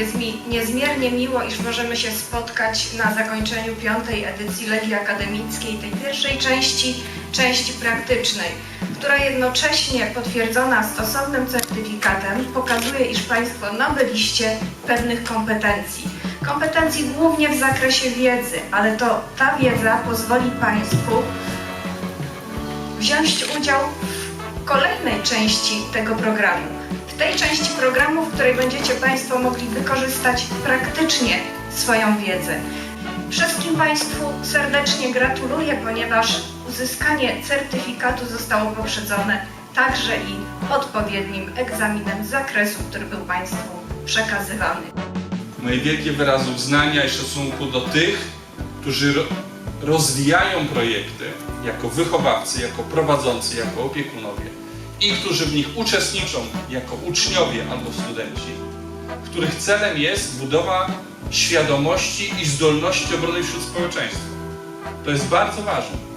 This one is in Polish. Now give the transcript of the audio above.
Jest mi niezmiernie miło, iż możemy się spotkać na zakończeniu piątej edycji Legii Akademickiej, tej pierwszej części, części praktycznej, która jednocześnie potwierdzona stosownym certyfikatem pokazuje, iż Państwo nabyliście pewnych kompetencji. Kompetencji głównie w zakresie wiedzy, ale to ta wiedza pozwoli Państwu wziąć udział w kolejnej części tego programu. W tej części programu, w której będziecie Państwo mogli wykorzystać praktycznie swoją wiedzę. Wszystkim Państwu serdecznie gratuluję, ponieważ uzyskanie certyfikatu zostało poprzedzone także i odpowiednim egzaminem z zakresu, który był Państwu przekazywany. Moje wielkie wyrazy uznania i szacunku do tych, którzy ro rozwijają projekty jako wychowawcy, jako prowadzący, jako opiekunowie i którzy w nich uczestniczą jako uczniowie albo studenci, których celem jest budowa świadomości i zdolności obrony wśród społeczeństwa. To jest bardzo ważne.